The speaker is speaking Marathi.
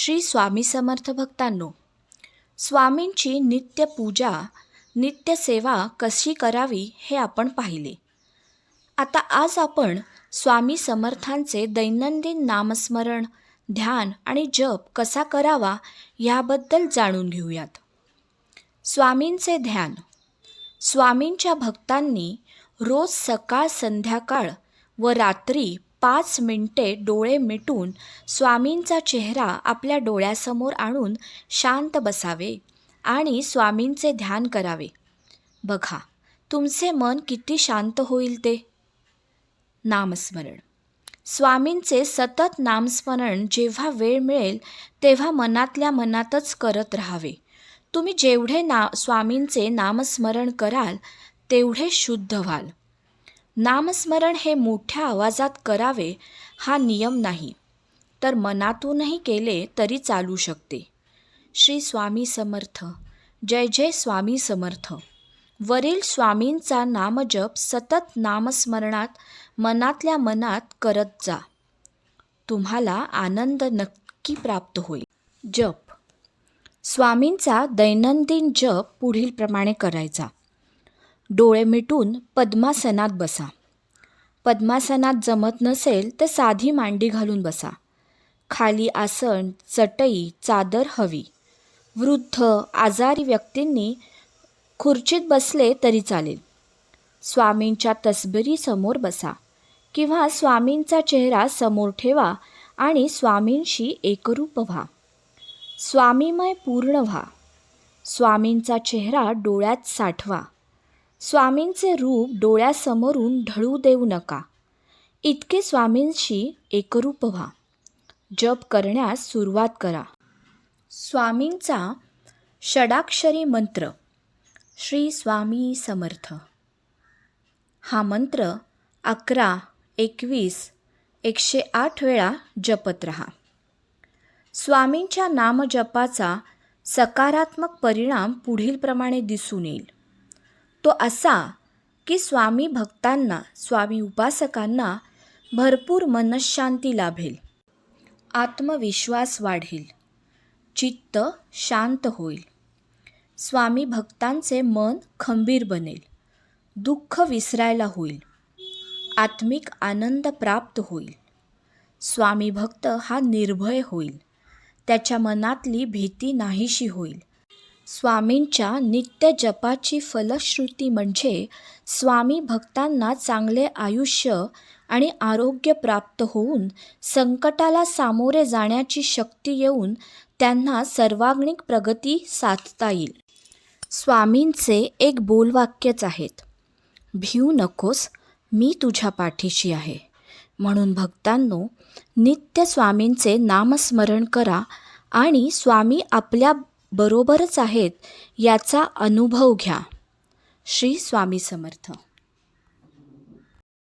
श्री स्वामी समर्थ भक्तांनो स्वामींची नित्य पूजा नित्य सेवा कशी करावी हे आपण पाहिले. आता आज आपण स्वामी समर्थांचे दैनंदिन नामस्मरण ध्यान आणि जप कसा करावा याबद्दल जाणून घेऊयात. स्वामींचे ध्यान. स्वामींच्या भक्तांनी रोज सकाळ संध्याकाळ व रात्री पाच मिनटे डोळे मिटून स्वामींचा चेहरा आपल्या डोळ्यासमोर आणून शांत बसावे आणि स्वामींचे ध्यान करावे. बघा तुमचे मन किती शांत होईल ते. नामस्मरण. स्वामींचे सतत नामस्मरण जेव्हा वेळ मिळेल तेव्हा मनातल्या मनातच करत राहावे. तुम्ही जेवढे ना स्वामींचे नामस्मरण कराल तेवढे शुद्ध व्हाल. नामस्मरण हे मोठ्या आवाजात करावे हा नियम नाही. तर मनातूनही केले तरी चालू शकते. श्री स्वामी समर्थ. जय जय स्वामी समर्थ. वरील स्वामींचा नामजप सतत नामस्मरणात मनातल्या मनात करत जा. तुम्हाला आनंद नक्की प्राप्त होईल. जप. स्वामींचा दैनंदिन जप पुढीलप्रमाणे करायचा. डोळे मिटून पद्मासनात बसा. पद्मासनात जमत नसेल तर साधी मांडी घालून बसा. खाली आसन चटई चादर हवी. वृद्ध आजारी व्यक्तींनी खुर्चीत बसले तरी चालेल. स्वामींच्या तसबिरीसमोर बसा किंवा स्वामींचा चेहरा समोर ठेवा आणि स्वामींशी एकरूप व्हा. स्वामीमय पूर्ण व्हा. स्वामींचा चेहरा डोळ्यात साठवा. स्वामींचे रूप डोळ्यासमोरून ढळू देऊ नका. इतके स्वामींशी एकरूप व्हा. जप करण्यास सुरुवात करा. स्वामींचा षडाक्षरी मंत्र श्री स्वामी समर्थ. हा मंत्र अकरा एकवीस एकशे आठ वेळा जपत रहा. स्वामींच्या नामजपाचा सकारात्मक परिणाम पुढीलप्रमाणे दिसून येईल. तो असा की स्वामी भक्तांना स्वामी उपासकांना भरपूर मनशांती लाभेल. आत्मविश्वास वाढेल. चित्त शांत होईल. स्वामी भक्तांचे मन खंबीर बनेल. दुःख विसरायला होईल. आत्मिक आनंद प्राप्त होईल. स्वामी भक्त हा निर्भय होईल. त्याच्या मनातली भीती नाहीशी होईल. स्वामींच्या नित्य जपाची फलश्रुती म्हणजे स्वामी भक्तांना चांगले आयुष्य आणि आरोग्य प्राप्त होऊन संकटाला सामोरे जाण्याची शक्ती येऊन त्यांना सर्वांगणिक प्रगती साधता येईल. स्वामींचे एक बोलवाक्यच आहेत. भिऊ नकोस मी तुझ्या पाठीशी आहे म्हणून भक्तांनो नित्य स्वामींचे नामस्मरण करा आणि स्वामी आपल्या बरोबरच आहेत याचा अनुभव घ्या. श्री स्वामी समर्थ.